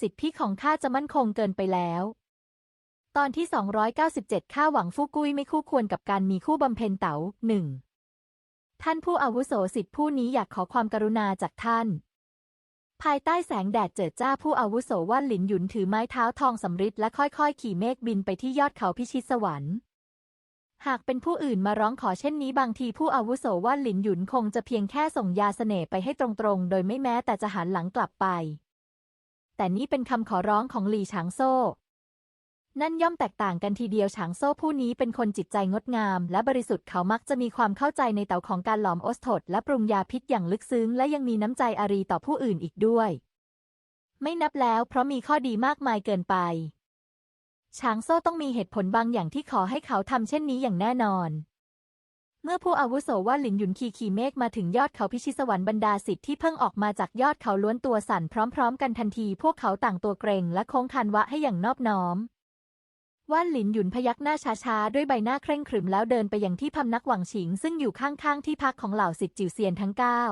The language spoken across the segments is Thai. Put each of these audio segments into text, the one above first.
สิทธิของข้าจะมั่นคงเกินไปแล้ว ตอนที่ 297 ข้าหวังฟู่กุ้ยไม่คู่ควรกับการมีคู่บำเพ็ญเต๋าหนึ่ง ท่านผู้อาวุโสสิทธิผู้นี้อยากขอความกรุณาจากท่าน ภายใต้แสงแดดเจิดจ้าผู้อาวุโสว่านหลินหยุนถือไม้เท้าทองสำริดและค่อยๆ ขี่เมฆบินไปที่ยอดเขาพิชิตสวรรค์หากเป็นผู้อื่นมาร้องขอเช่นนี้บางทีผู้อาวุโสว่านหลินหยุนคงจะเพียงแค่ส่งยาเสน่ห์ไปให้ตรงๆ โดยไม่แม้แต่จะหันหลังกลับไป แต่นี่เป็นคำขอร้องของหลี่ฉางโซ่ นั่นย่อมแตกต่างกันทีเดียวฉางโซ่ผู้นี้เป็นคนจิตใจงดงาม และบริสุทธิ์เขามักจะมีความเข้าใจในเต่าของการหลอมโอสถดและปรุงยาพิษอย่างลึกซึ้ง และยังมีน้ำใจอารีต่อผู้อื่นอีกด้วย ไม่นับแล้วเพราะมีข้อดีมากมายเกินไปช้างโซ่ต้องมีเหตุผลบางอย่างที่ขอให้เขาทำเช่นนี้อย่างแน่นอน เมื่อผู้อาวุโสว่าหลินหยุนขี่ขี่เมฆมาถึงยอดเขาพิชิตสวรรค์บรรดาสิทธิ์ที่เพิ่งออกมาจากยอดเขาล้วนตัวสั่นพร้อมๆ กันทันทีพวกเขาต่างตัวเกรงและโค้งคันวะให้อย่างนอบน้อมว่านหลินหยุนพยักหน้าช้าๆ ด้วยใบหน้าเคร่งขรึมแล้วเดินไปยังที่พำนักหวังฉิง ซึ่งอยู่ข้างๆ ที่พักของเหล่าสิทธิ์จิ๋วเซียนทั้งเก้า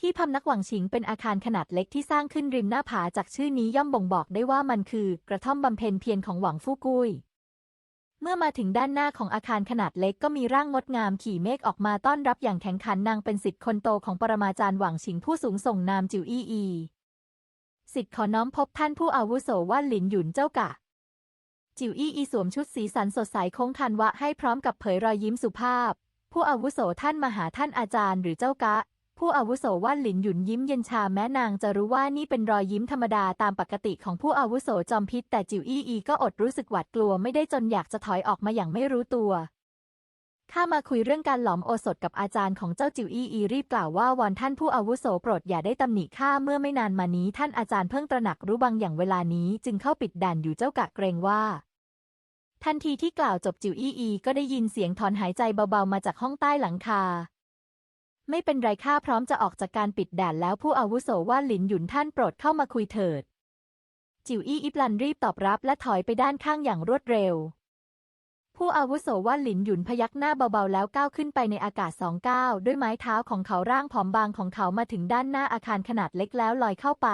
ที่พำนักหวังฉิงเป็นอาคารขนาดเล็กที่สร้างขึ้นริมหน้าผาจากชื่อนี้ย่อมบ่งบอกได้ว่ามันคือกระท่อมบำเพ็ญเพียรของหวังฟู่กุ้ย เมื่อมาถึงด้านหน้าของอาคารขนาดเล็กก็มีร่างงดงามขี่เมฆออกมาต้อนรับอย่างแข็งขันนางเป็นสิทธิ์คนโตของปรมาจารย์หวังฉิงผู้สูงส่งนามจิวอี้อีสิทธิ์ขอน้อมพบท่านผู้อาวุโสว่าหลินหยุนเจ้ากะ จิวอี้อีสวมชุดสีสันสดใสโค้งคันวะให้พร้อมกับเผยรอยยิ้มสุภาพ ผู้อาวุโสท่านมาหาท่านอาจารย์หรือเจ้ากะ ผู้อาวุโสว่านหลินหยุนยิ้มเย็นชาแม้นางจะรู้ว่านี่เป็นรอยยิ้มธรรมดาตามปกติของผู้อาวุโสจอมพิษแต่จิวอี้อีก็อดรู้สึกหวาดกลัวไม่ได้จนอยากจะถอยออกมาอย่างไม่รู้ตัวข้ามาคุยเรื่องการหลอมโอสถกับอาจารย์ของเจ้าจิวอี้อีรีบกล่าวว่าวอนท่านผู้อาวุโสโปรดอย่าได้ตำหนิข้าเมื่อไม่นานมานี้ ท่านอาจารย์เพิ่งตระหนักรู้บางอย่างเวลานี้ จึงเข้าปิดด่านอยู่เจ้ากะเกรงว่าทันทีที่กล่าวจบจิวอี้อีก็ได้ยินเสียงถอนหายใจเบาๆมาจากห้องใต้หลังคา ไม่เป็นไรข้าพร้อมจะออกจากการปิดด่านแล้วผู้อาวุโสว่าหลินหยุนท่านโปรดเข้ามาคุยเถิด จิวอี้อิบลันรีบตอบรับและถอยไปด้านข้างอย่างรวดเร็ว ผู้อาวุโสว่าหลินหยุนพยักหน้าเบาๆแล้วก้าวขึ้นไปในอากาศสองก้าวด้วยไม้เท้าของเขาร่างผอมบางของเขามาถึงด้านหน้าอาคารขนาดเล็กแล้วลอยเข้าไป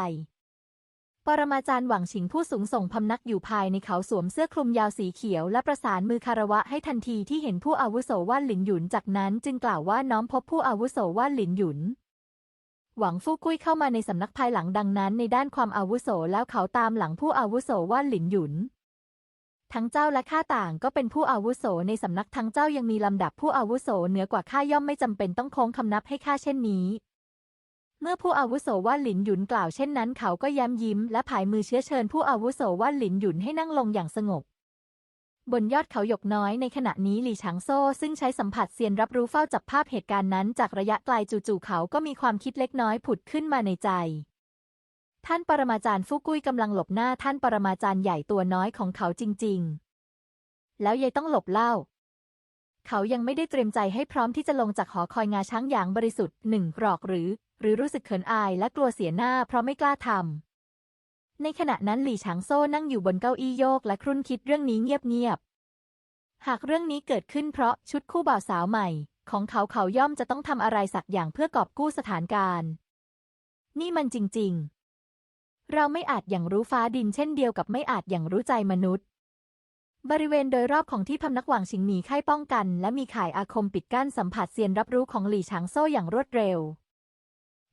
ปรมาจารย์หวังฉิงผู้สูงส่งพำนักอยู่ภายในเขาสวมเสื้อคลุมยาวสีเขียว และประสานมือคารวะให้ทันทีที่เห็นผู้อาวุโสว่านหลินหยุน จากนั้นจึงกล่าวว่าน้อมพบผู้อาวุโสว่านหลินหยุน หวังฟู่กุ้ยเข้ามาในสำนักภายหลังดังนั้น ในด้านความอาวุโสแล้วเขาตามหลังผู้อาวุโสว่านหลินหยุน ทั้งเจ้าและข้าต่างก็เป็นผู้อาวุโสในสำนักทั้งเจ้ายังมีลำดับผู้อาวุโสเหนือกว่าข้าย่อมไม่จำเป็นต้องโค้งคำนับให้ข้าเช่นนี้ เมื่อผู้อาวุโสว่าหลินหยุนกล่าวเช่นนั้นเขาก็ย้ำยิ้มและผายมือเชื้อเชิญผู้อาวุโสว่าหลินหยุนให้นั่งลงอย่างสงบบนยอดเขาหยกน้อยในขณะนี้หลี่ฉางโซ่ซึ่งใช้สัมผัสเซียนรับรู้เฝ้าจับภาพเหตุการณ์นั้น จากระยะไกลจู่ๆเขาก็มีความคิดเล็กน้อยผุดขึ้นมาในใจ ท่านปรมาจารย์ฟู่กุ้ยกำลังหลบหน้าท่านปรมาจารย์ใหญ่ตัวน้อยของเขาจริง ๆ แล้วยายต้องหลบเล่า เขายังไม่ได้เตรียมใจให้พร้อมที่จะลงจากหอคอยงาช้างอย่างบริสุทธิ์หนึ่งหรอกหรือ หรือรู้สึกเขินอายและกลัวเสียหน้าเพราะไม่กล้าทำ ในขณะนั้นหลี่ฉางโซ่นั่งอยู่บนเก้าอี้โยกและครุ่นคิดเรื่องนี้เงียบๆ หากเรื่องนี้เกิดขึ้นเพราะชุดคู่บ่าวสาวใหม่ ของเขาเขาย่อมจะต้องทำอะไรสักอย่างเพื่อกอบกู้สถานการณ์ นี่มันจริง ๆ เราไม่อาจอย่างรู้ฟ้าดินเช่นเดียวกับไม่อาจอย่างรู้ใจมนุษย์บริเวณโดยรอบของที่พำนักหวังชิงหมีไข้ป้องกัน และมีข่ายอาคมปิดกั้นสัมผัสเซียนรับรู้ของหลี่ฉางโซ่อย่างรวดเร็ว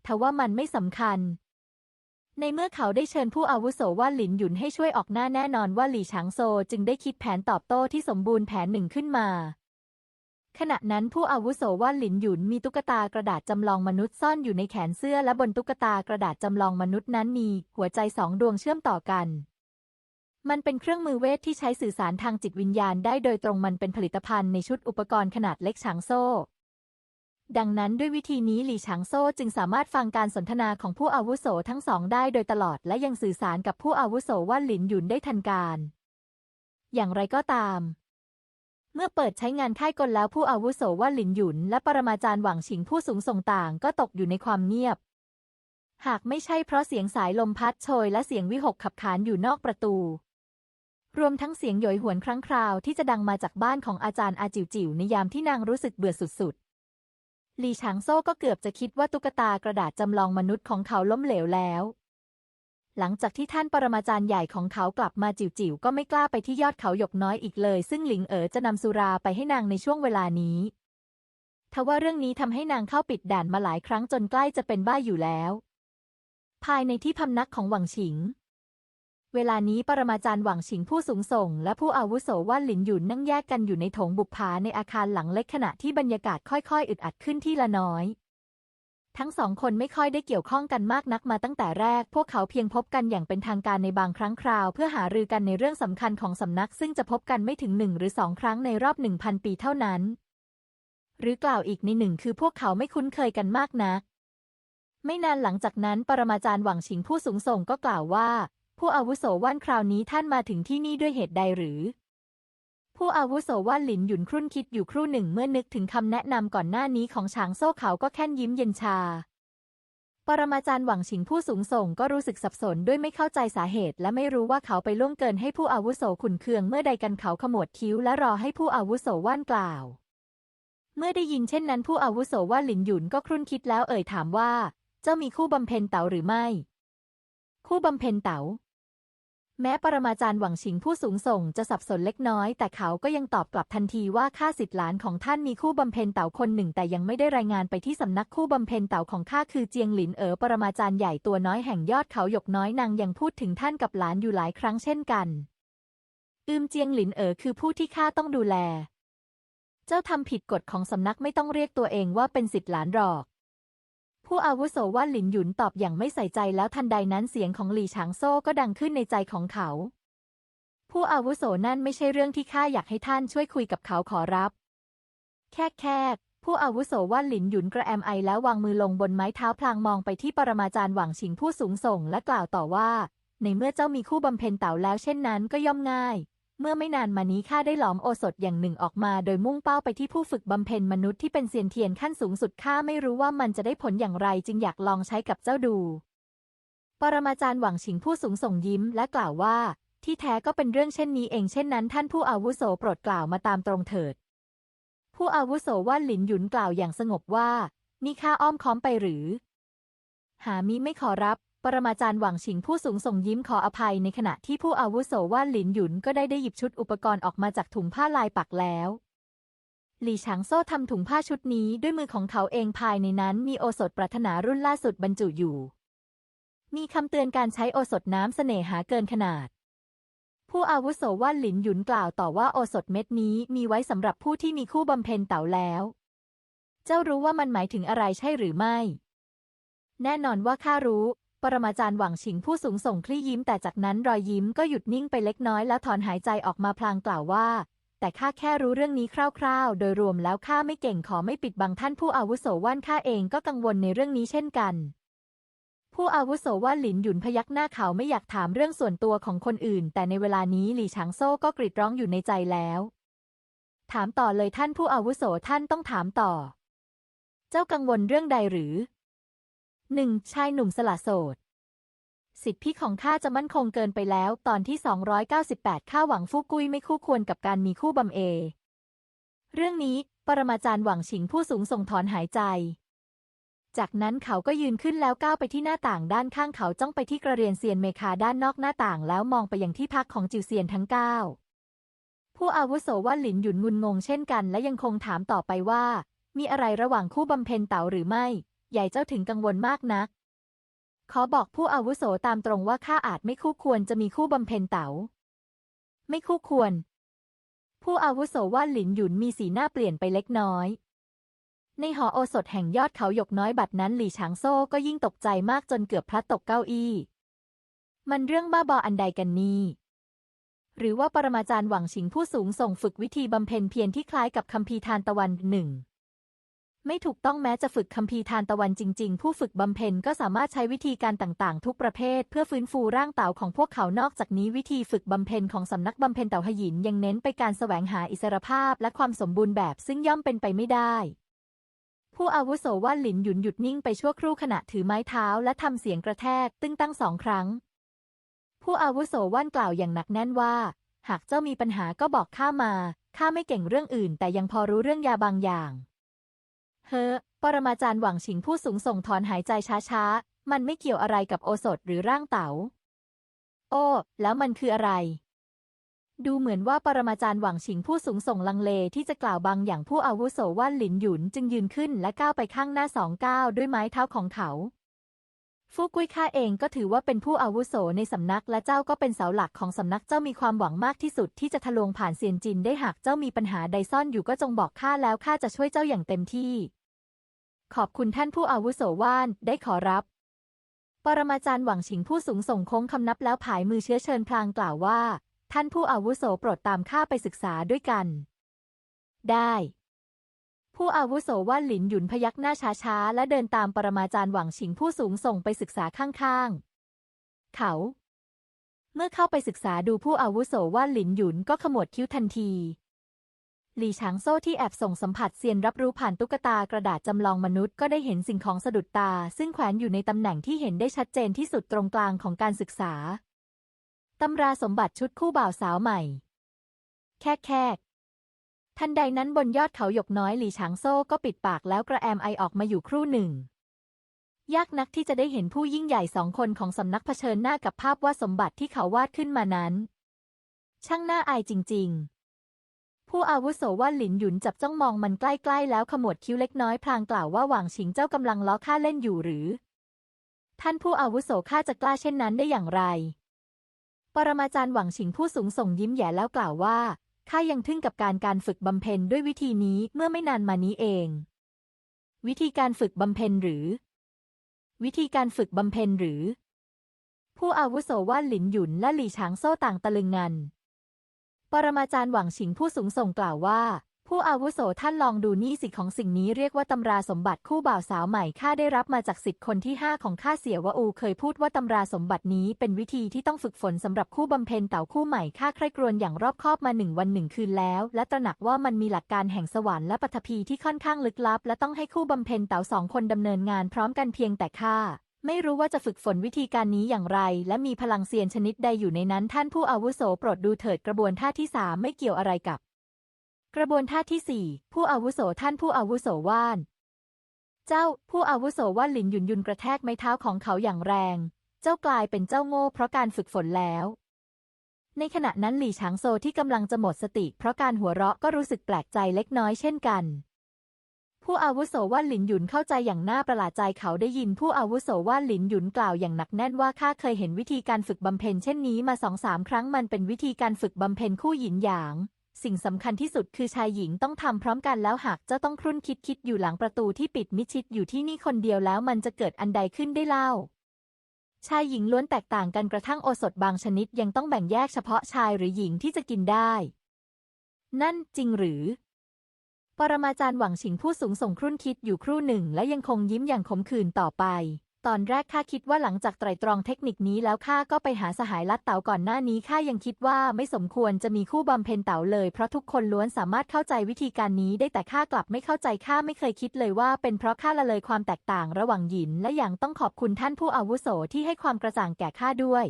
ทว่ามันไม่สำคัญ ในเมื่อเขาได้เชิญผู้อาวุโสว่าหลินหยุนให้ช่วยออกหน้าแน่นอนว่าหลี่ฉางโซจึงได้คิดแผนตอบโต้ที่สมบูรณ์แผนหนึ่งขึ้นมาขณะนั้นผู้อาวุโสว่าหลินหยุนมีตุ๊กตากระดาษจำลองมนุษย์ซ่อนอยู่ในแขนเสื้อและบนตุ๊กตากระดาษจำลองมนุษย์นั้นมีหัวใจสองดวงเชื่อมต่อกัน มันเป็นเครื่องมือเวทที่ใช้สื่อสารทางจิตวิญญาณได้โดยตรงมันเป็นผลิตภัณฑ์ในชุดอุปกรณ์ขนาดเล็กฉางโซ่ ดังนั้นด้วยวิธีนี้หลี่ฉางโซ่จึงสามารถฟังการสนทนาของผู้อาวุโสทั้งสองได้โดยตลอดและยังสื่อสารกับผู้อาวุโสว่าหลินหยุนได้ทันการ อย่างไรก็ตาม เมื่อเปิดใช้งานค่ายกลแล้วผู้อาวุโสว่าหลินหยุน และปรมาจารย์หวังฉิงผู้สูงส่งต่างก็ตกอยู่ในความเงียบ หากไม่ใช่เพราะเสียงสายลมพัดโชยและเสียงวิหกขับขานอยู่นอกประตู รวมทั้งเสียงโหยหวนครั้งคราวที่จะดังมาจากบ้านของอาจารย์อาจิวจิ๋วในยามที่นางรู้สึกเบื่อสุดๆ หลี่ฉางโซ่ก็เกือบจะคิดว่าตุ๊กตากระดาษจำลองมนุษย์ของเขาล้มเหลวแล้ว หลังจากที่ท่านปรมาจารย์ใหญ่ของเขากลับมาจิ๋วๆก็ไม่กล้าไปที่ยอดเขาหยกน้อยอีกเลย ซึ่งหลิงเอ๋อจะนำสุราไปให้นางในช่วงเวลานี้ทว่าเรื่องนี้ทำให้นางเข้าปิดด่านมาหลายครั้งจนใกล้จะเป็นบ้าอยู่แล้ว ภายในที่พำนักของหวังฉิง เวลานี้ปรมาจารย์หวังฉิงผู้สูงส่ง และผู้อาวุโสว่านหลินหยุนนั่งแยกกันอยู่ในโถงบุปผาในอาคารหลังเล็กขณะที่บรรยากาศค่อยๆ อึดอัดขึ้นที่ละน้อย ทั้งสองคนไม่ค่อยได้เกี่ยวข้องกันมากนักมาตั้งแต่แรก พวกเขาเพียงพบกันอย่างเป็นทางการในบางครั้งคราว เพื่อหารือกันในเรื่องสำคัญของสำนัก ซึ่งจะพบกันไม่ถึงหนึ่งหรือสองครั้งในรอบหนึ่งพันปีเท่านั้น หรือกล่าวอีกในหนึ่งคือพวกเขาไม่คุ้นเคยกันมากนักไม่นานหลังจากนั้น ปรมาจารย์หวังฉิงผู้สูงส่งก็กล่าวว่า ผู้อาวุโสว่านคราวนี้ท่านมาถึงที่นี่ด้วยเหตุใดหรือ ผู้อาวุโสว่านหลินหยุนครุ่นคิดอยู่ครู่หนึ่งเมื่อนึกถึงคำแนะนำก่อนหน้านี้ของฉางโซ่เขาก็แค่นยิ้มเย็นชา ปรมาจารย์หวังฉิงผู้สูงส่งก็รู้สึกสับสนด้วยไม่เข้าใจสาเหตุ และไม่รู้ว่าเขาไปล่วงเกินให้ผู้อาวุโสขุนเคืองเมื่อใดกันเขาขมวดคิ้วและรอให้ผู้อาวุโสว่านกล่าว เมื่อได้ยินเช่นนั้น ผู้อาวุโสว่านหลินหยุนก็ครุ่นคิดแล้วเอ่ยถามว่า เจ้ามีคู่บำเพ็ญเต๋าหรือไม่ คู่บำเพ็ญเต๋า แม้ปรมาจารย์หวังฉิงผู้สูงส่งจะสับสนเล็กน้อย แต่เขาก็ยังตอบกลับทันทีว่าข้าสิทธิ์หลานของท่านมีคู่บำเพ็ญเต่าคนหนึ่ง แต่ยังไม่ได้รายงานไปที่สำนักคู่บำเพ็ญเต่าของข้าคือเจียงหลินเอ๋อปรมาจารย์ใหญ่ตัวน้อยแห่งยอดเขาหยกน้อยนางยังพูดถึงท่านกับหลานอยู่หลายครั้งเช่นกัน อืมเจียงหลินเอ๋อคือผู้ที่ข้าต้องดูแล เจ้าทำผิดกฎของสำนักไม่ต้องเรียกตัวเองว่าเป็นสิทธิ์หลานหรอก ผู้อาวุโสว่าหลินหยุนตอบอย่างไม่ใส่ใจแล้วทันใดนั้นเสียงของหลี่ฉางโซ่ก็ดังขึ้นในใจของเขา ผู้อาวุโสนั่นไม่ใช่เรื่องที่ข้าอยากให้ท่านช่วยคุยกับเขาขอรับ แค่แค่ผู้อาวุโสว่าหลินหยุนกระแอมไอแล้ววางมือลงบนไม้เท้าพลางมองไปที่ปรมาจารย์หวังฉิงผู้สูงส่งและกล่าวต่อว่า ในเมื่อเจ้ามีคู่บำเพ็ญเต่าแล้วเช่นนั้นก็ย่อมง่าย เมื่อไม่นานมานี้ข้าได้หลอมโอสถอย่างหนึ่งออกมา โดยมุ่งเป้าไปที่ผู้ฝึกบำเพ็ญมนุษย์ที่เป็นเซียนเทียนขั้นสูงสุดข้าไม่รู้ว่ามันจะได้ผลอย่างไรจึงอยากลองใช้กับเจ้าดู ปรมาจารย์หวังฉิงผู้สูงส่งยิ้มและกล่าวว่า ที่แท้ก็เป็นเรื่องเช่นนี้เองเช่นนั้นท่านผู้อาวุโสโปรดกล่าวมาตามตรงเถิด ผู้อาวุโสว่านหลินหยุนกล่าวอย่างสงบว่า นี่ข้าอ้อมค้อมไปหรือ หามิไม่ขอรับ ปรมาจารย์หวังฉิงผู้สูงส่งยิ้มขออภัยในขณะที่ผู้อาวุโสว่านหลินหยุนก็ได้ได้หยิบชุดอุปกรณ์ออกมาจากถุงผ้าลายปักแล้ว หลี่ฉางโซ่ทำถุงผ้าชุดนี้ด้วยมือของเขาเองภายในนั้นมีโอสถปรารถนารุ่นล่าสุดบรรจุอยู่ มีคำเตือนการใช้โอสถน้ำเสน่หาเกินขนาด ผู้อาวุโสว่านหลินหยุนกล่าวต่อว่าโอสถเม็ดนี้มีไว้สำหรับผู้ที่มีคู่บำเพ็ญเต่าแล้ว เจ้ารู้ว่ามันหมายถึงอะไรใช่หรือไม่แน่นอนว่าข้ารู้ ปรมาจารย์หวังฉิงผู้สูงส่งคลี่ยิ้มแต่จากนั้นรอยยิ้มก็หยุดนิ่งไปเล็กน้อยแล้วถอนหายใจออกมาพลางกล่าวว่า แต่ข้าแค่รู้เรื่องนี้คร่าวๆ โดยรวมแล้วข้าไม่เก่งขอไม่ปิดบังท่านผู้อาวุโสว่านข้าเองก็กังวลในเรื่องนี้เช่นกัน ผู้อาวุโสว่านหลินหยุนพยักหน้าเขาไม่อยากถามเรื่องส่วนตัวของคนอื่น แต่ในเวลานี้หลี่ฉางโซ่ก็กรีดร้องอยู่ในใจแล้ว ถามต่อเลยท่านผู้อาวุโสท่านต้องถามต่อ เจ้ากังวลเรื่องใดหรือ หนึ่งชายหนุ่มสละโสด สิทธิพิของข้าจะมั่นคงเกินไปแล้ว ตอนที่ 298 ข้าหวังฟู่กุ้ยไม่คู่ควรกับการมีคู่บำเอ เรื่องนี้ ปรมาจารย์หวังฉิงผู้สูงส่งถอนหายใจ จากนั้นเขาก็ยืนขึ้นแล้วก้าวไปที่หน้าต่างด้านข้างเขาจ้องไปที่กระเรียนเซียนเมคาด้านนอกหน้าต่างแล้วมองไปยังที่พักของจิวเซียนทั้งเก้าผู้อาวุโสว่าหลินหยุนงุนงงเช่นกัน และยังคงถามต่อไปว่า มีอะไรระหว่างคู่บำเพ็ญเต๋าหรือไม่ ใหญ่เจ้าถึงกังวลมากนัก ขอบอกผู้อาวุโสตามตรงว่าข้าอาจไม่คู่ควรจะมีคู่บำเพ็ญเต๋า ไม่คู่ควร ผู้อาวุโสว่าหลินหยุนมีสีหน้าเปลี่ยนไปเล็กน้อย ในหอโอสถแห่งยอดเขาหยกน้อยบัดนั้นหลี่ฉางโซ่ก็ยิ่งตกใจมากจนเกือบพลัดตกเก้าอี้ มันเรื่องบ้าบออันใดกันนี่หรือว่าปรมาจารย์หวังฉิงผู้สูงส่งฝึกวิธีบำเพ็ญเพียรที่คล้ายกับคัมภีร์ทานตะวันหนึ่ง ไม่ถูกต้องแม้จะฝึกคัมภีร์ทานตะวันจริง ๆ ผู้ฝึกบำเพ็ญก็สามารถใช้วิธีการต่างๆ ทุกประเภท เพื่อฟื้นฟูร่างเต่าของพวกเขานอกจากนี้วิธีฝึกบำเพ็ญของสำนักบำเพ็ญเต่าหยินยังเน้นไปการแสวงหาอิสรภาพและความสมบูรณ์แบบซึ่งย่อมเป็นไปไม่ได้ ผู้อาวุโสว่านหลินหยุนหยุดนิ่งไปชั่วครู่ขณะถือไม้เท้าและทำเสียงกระแทกตึ้งตั้งสองครั้ง ผู้อาวุโสว่านกล่าวอย่างหนักแน่นว่า หากเจ้ามีปัญหาก็บอกข้ามาข้าไม่เก่งเรื่องอื่น แต่ยังพอรู้เรื่องยาบางอย่าง เฮ้อ ปรมาจารย์หวังฉิงผู้สูงส่งถอนหายใจช้าๆ มันไม่เกี่ยวอะไรกับโอสถหรือร่างเต๋า โอ้ แล้วมันคืออะไร ดูเหมือนว่าปรมาจารย์หวังฉิงผู้สูงส่งลังเลที่จะกล่าวบางอย่างผู้อาวุโสว่านหลินหยุนจึงยืนขึ้นและก้าวไปข้างหน้าสองก้าวด้วยไม้เท้าของเขา ฟูกุ้ยข้าเองก็ถือว่าเป็นผู้อาวุโสในสำนักและเจ้าก็เป็นเสาหลักของสำนักเจ้ามีความหวังมากที่สุดที่จะทะลวงผ่านเซียนจินได้หากเจ้ามีปัญหาใดซ่อนอยู่ก็จงบอกข้าแล้วข้าจะช่วยเจ้าอย่างเต็มที่ ขอบคุณท่านผู้อาวุโสว่านได้ขอรับ ปรมาจารย์หวังฉิงผู้สูงส่งโค้งคำนับแล้วผายมือเชื้อเชิญพลางกล่าวว่า ท่านผู้อาวุโสโปรดตามข้าไปศึกษาด้วยกัน ได้ ผู้อาวุโสว่านหลินหยุนพยักหน้าช้าๆ และเดินตามปรมาจารย์หวังฉิงผู้สูงส่งไปศึกษาข้างๆ เขา เมื่อเข้าไปศึกษาดูผู้อาวุโสว่านหลินหยุนก็ขมวดคิ้วทันที หลี่ฉางโซ่ที่แอบส่งสัมผัสเซียนรับรู้ผ่านตุ๊กตากระดาษจำลองมนุษย์ก็ได้เห็นสิ่งของสะดุดตา ซึ่งแขวนอยู่ในตำแหน่งที่เห็นได้ชัดเจนที่สุดตรงกลางของการศึกษาตำราสมบัติชุดคู่บ่าวสาวใหม่ แค่แค่ ทันใดนั้นบนยอดเขาหยกน้อยหลี่ฉางโซ่ก็ปิดปากแล้วกระแอมไอออกมาอยู่ครู่หนึ่ง ยากนักที่จะได้เห็นผู้ยิ่งใหญ่สองคนของสำนักเผชิญหน้ากับภาพว่าสมบัติที่เขาวาดขึ้นมานั้น ช่างน่าอายจริง ๆ ผู้อาวุโสว่าหลินหยุนจับจ้องมองมันใกล้ๆ แล้วขมวดคิ้วเล็กน้อยพลางกล่าวว่าหว่างฉิงเจ้ากำลังล้อข้าเล่นอยู่หรือ ท่านผู้อาวุโสข้าจะกล้าเช่นนั้นได้อย่างไร ปรมาจารย์หวังฉิงผู้สูงส่งยิ้มแย่แล้วกล่าวว่า ข้ายังทึ่งกับการการฝึกบำเพ็ญด้วยวิธีนี้เมื่อไม่นานมานี้เอง วิธีการฝึกบำเพ็ญหรือ วิธีการฝึกบำเพ็ญหรือ ผู้อาวุโสว่านหลินหยุนและหลี่ฉางโซ่ต่างตะลึงงัน ปรมาจารย์หวังฉิงผู้สูงส่งกล่าวว่า ผู้อาวุโสท่านลองดูนี่สิของสิ่งนี้เรียกว่าตำราสมบัติคู่บ่าวสาวใหม่ข้าได้รับมาจากสิทธิ์คนที่ห้าของข้าเสียวะอูเคยพูดว่าตำราสมบัตินี้เป็นวิธีที่ต้องฝึกฝนสำหรับคู่บำเพ็ญเต่าคู่ใหม่ข้าใคร่ครวญอย่างรอบคอบมาหนึ่งวันหนึ่งคืนแล้ว และตระหนักว่ามันมีหลักการแห่งสวรรค์และปฐพีที่ค่อนข้างลึกลับ และต้องให้คู่บำเพ็ญเต่าสองคนดำเนินงานพร้อมกันเพียงแต่ข้าไม่รู้ว่าจะฝึกฝนวิธีการนี้อย่างไร และมีพลังเซียนชนิดใดอยู่ในนั้นท่านผู้อาวุโสโปรดดูเถิดกระบวนท่าที่สามไม่เกี่ยวอะไรกับ กระบวนท่าที่สี่ผู้อาวุโสท่านผู้อาวุโสว่าน เจ้าผู้อาวุโสว่านหลินหยุนยุนกระแทกไม้เท้าของเขาอย่างแรง เจ้ากลายเป็นเจ้าโง่เพราะการฝึกฝนแล้ว ในขณะนั้นหลี่ฉางโซที่กำลังจะหมดสติ เพราะการหัวเราะก็รู้สึกแปลกใจเล็กน้อยเช่นกัน ผู้อาวุโสว่านหลินหยุนเข้าใจอย่างน่าประหลาดใจเขาได้ยินผู้อาวุโสว่านหลินหยุนกล่าวอย่างหนักแน่นว่าข้าเคยเห็นวิธีการฝึกบำเพ็ญเช่นนี้มาสองสามครั้งมันเป็นวิธีการฝึกบำเพ็ญคู่หยินหยาง สิ่งสำคัญที่สุดคือชายหญิงต้องทำพร้อมกันแล้วหากเจ้าต้องครุ่นคิดคิดอยู่หลังประตูที่ปิดมิชิดอยู่ที่นี่คนเดียวแล้วมันจะเกิดอันใดขึ้นได้เล่า ชายหญิงล้วนแตกต่างกันกระทั่งโอสถบางชนิดยังต้องแบ่งแยกเฉพาะชายหรือหญิงที่จะกินได้ นั่นจริงหรือ ปรมาจารย์หวังฉิงผู้สูงส่งครุ่นคิดอยู่ครู่หนึ่งและยังคงยิ้มอย่างขมขื่นต่อไป ตอนแรกข้าคิดว่าหลังจากไตรตรองเทคนิคนี้แล้วข้าก็ไปหาสหายลัดเต๋าก่อนหน้านี้ข้ายังคิดว่าไม่สมควรจะมีคู่บำเพ็ญเต๋าเลย เพราะทุกคนล้วนสามารถเข้าใจวิธีการนี้ได้แต่ข้ากลับไม่เข้าใจข้าไม่เคยคิดเลยว่าเป็นเพราะข้าละเลยความแตกต่างระหว่างหยิน และหยางต้องขอบคุณท่านผู้อาวุโสที่ให้ความกระจ่างแก่ข้าด้วย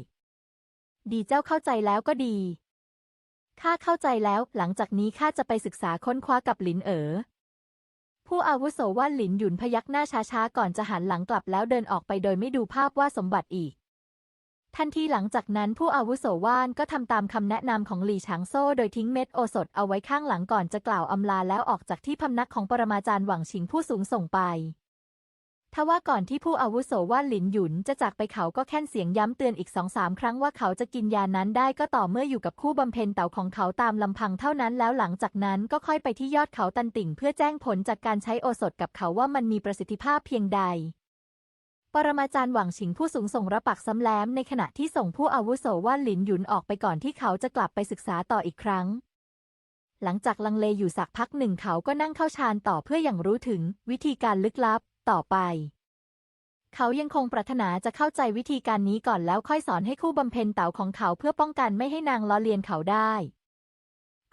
ดีเจ้าเข้าใจแล้วก็ดีข้าเข้าใจแล้ว หลังจากนี้ข้าจะไปศึกษาค้นคว้ากับหลินเอ๋อ ผู้อาวุโสว่านหลินหยุนพยักหน้าช้าๆ ก่อนจะหันหลังกลับแล้วเดินออกไปโดยไม่ดูภาพว่าสมบัติอีก ทันทีหลังจากนั้นผู้อาวุโสว่านก็ทำตามคำแนะนำของหลี่ฉางโซ่โดยทิ้งเม็ดโอสถเอาไว้ข้างหลังก่อนจะกล่าวอำลาแล้วออกจากที่พำนักของปรมาจารย์หวังชิงผู้สูงส่งไป ทว่าก่อนที่ผู้อาวุโสว่านหลินหยุนจะจากไปเขาก็แค่นเสียงย้ำเตือนอีกสองสามครั้งว่าเขาจะกินยานั้นได้ก็ต่อเมื่ออยู่กับคู่บำเพ็ญเต่าของเขาตามลำพังเท่านั้นแล้วหลังจากนั้นก็ค่อยไปที่ยอดเขาตันติ่ง เพื่อแจ้งผลจากการใช้โอสถกับเขาว่ามันมีประสิทธิภาพเพียงใด ปรมาจารย์หวังฉิงผู้สูงส่งรับปักซ้ำแล้มในขณะที่ส่งผู้อาวุโสว่านหลินหยุนออกไปก่อนที่เขาจะกลับไปศึกษาต่ออีกครั้งหลังจากลังเลอยู่สักพักหนึ่งเขาก็นั่งเข้าฌานต่อเพื่ออย่างรู้ถึงวิธีการลึกลับ ต่อไป เขายังคงปรารถนาจะเข้าใจวิธีการนี้ก่อนแล้วค่อยสอนให้คู่บำเพ็ญเต่าของเขาเพื่อป้องกันไม่ให้นางล้อเลียนเขาได้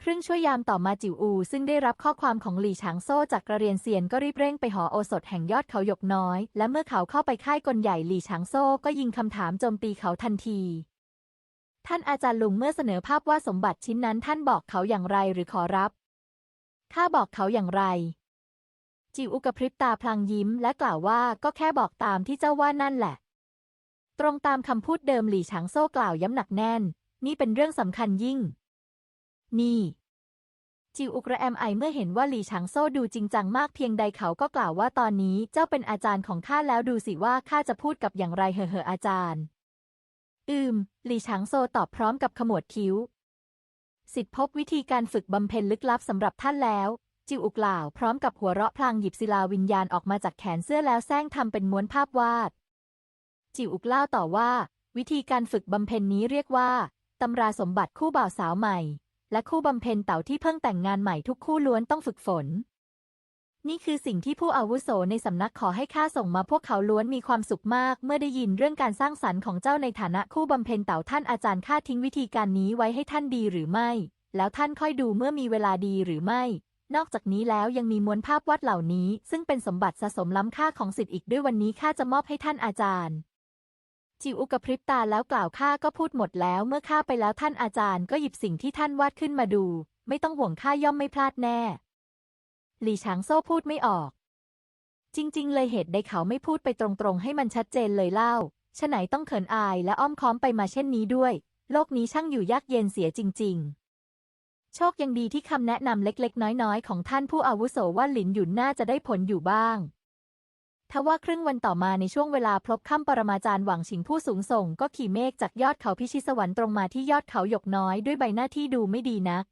ครึ่งชั่วยามต่อมาจิวอู ซึ่งได้รับข้อความของหลี่ฉางโซ่จากกระเรียนเซียนก็รีบเร่งไปหอโอสถแห่งยอดเขาหยกน้อย และเมื่อเขาเข้าไปค่ายกลใหญ่หลี่ฉางโซ่ก็ยิงคำถามโจมตีเขาทันที ท่านอาจารย์ลุงเมื่อเสนอภาพว่าสมบัติชิ้นนั้นท่านบอกเขาอย่างไรหรือขอรับ ข้าบอกเขาอย่างไร จิวอุกระพริบตาพลางยิ้มและกล่าวว่าก็แค่บอกตามที่เจ้าว่านั่นแหละ ตรงตามคำพูดเดิมหลี่ฉางโซ่กล่าวย้ำหนักแน่น นี่เป็นเรื่องสำคัญยิ่ง นี่ จิวอุกระแอมไอเมื่อเห็นว่าหลี่ฉางโซ่ดูจริงจังมากเพียงใดเขาก็กล่าวว่าตอนนี้เจ้าเป็นอาจารย์ของข้าแล้วดูสิว่าข้าจะพูดกับอย่างไรเหอะเหอะอาจารย์ อืม หลี่ฉางโซ่ตอบพร้อมกับขมวดคิ้วสิทธิพบวิธีการฝึกบำเพ็ญลึกลับสำหรับท่านแล้ว จิวอุกล่าว พร้อมกับหัวเราะพลางหยิบศิลาวิญญาณออกมาจากแขนเสื้อแล้วแซงทำเป็นม้วนภาพวาด จิวอุกล่าวต่อว่า วิธีการฝึกบำเพ็ญนี้เรียกว่าตำราสมบัติคู่บ่าวสาวใหม่ และคู่บำเพ็ญเต่าที่เพิ่งแต่งงานใหม่ทุกคู่ล้วนต้องฝึกฝน นี่คือสิ่งที่ผู้อาวุโสในสำนักขอให้ข้าส่งมาพวกเขาล้วนมีความสุขมาก เมื่อได้ยินเรื่องการสร้างสรรค์ของเจ้าในฐานะคู่บำเพ็ญเต่าท่านอาจารย์ข้าทิ้งวิธีการนี้ไว้ให้ท่านดีหรือไม่ แล้วท่านค่อยดูเมื่อมีเวลาดีหรือไม่ นอกจากนี้แล้วยังมีมวนภาพวาดเหล่านี้ ซึ่งเป็นสมบัติสะสมล้ำค่าของสิทธิ์อีกด้วยวันนี้ข้าจะมอบให้ท่านอาจารย์ จิวอุกระพริบตาแล้วกล่าวข้าก็พูดหมดแล้วเมื่อข้าไปแล้วท่านอาจารย์ก็หยิบสิ่งที่ท่านวาดขึ้นมาดู ไม่ต้องห่วงข้าย่อมไม่พลาดแน่ หลี่ฉางโซ่พูดไม่ออก จริง ๆ เลยเหตุใดเขาไม่พูดไปตรงๆ ให้มันชัดเจนเลยเล่าฉะไหนต้องเขินอายและอ้อมค้อมไปมาเช่นนี้ด้วย โลกนี้ช่างอยู่ยากเย็นเสียจริง ๆ โชคยังดีที่คำแนะนำเล็กๆ น้อยๆ ของท่านผู้อาวุโสว่าหลินหยุนน่าจะได้ผลอยู่บ้างทว่าครึ่งวันต่อมาในช่วงเวลาพลบค่ำปรมาจารย์หวังชิงผู้สูงส่ง ก็ขี่เมฆจากยอดเขาพิชิตสวรรค์ตรงมาที่ยอดเขาหยกน้อยด้วยใบหน้าที่ดูไม่ดีนัก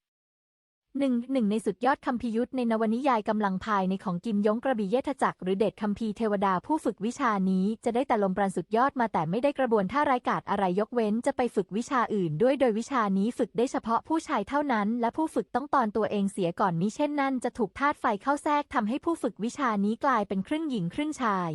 หนึ่งหนึ่งในสุดยอดคัมภียุทธในนวนิยายกำลังภายในของกิมยงกระบี่เยธจักรหรือเดชคัมภีเทวดาผู้ฝึกวิชานี้จะได้แต่ลมปราณสุดยอดมาแต่ไม่ได้กระบวนท่าร้ายกาจอะไรยกเว้นจะไปฝึกวิชาอื่น ด้วยโดยวิชานี้ฝึกได้เฉพาะผู้ชายเท่านั้น และผู้ฝึกต้องตอนตัวเองเสียก่อนมิเช่นนั้นจะถูกธาตุไฟเข้าแทรกทำให้ผู้ฝึกวิชานี้กลายเป็นครึ่งหญิงครึ่งชาย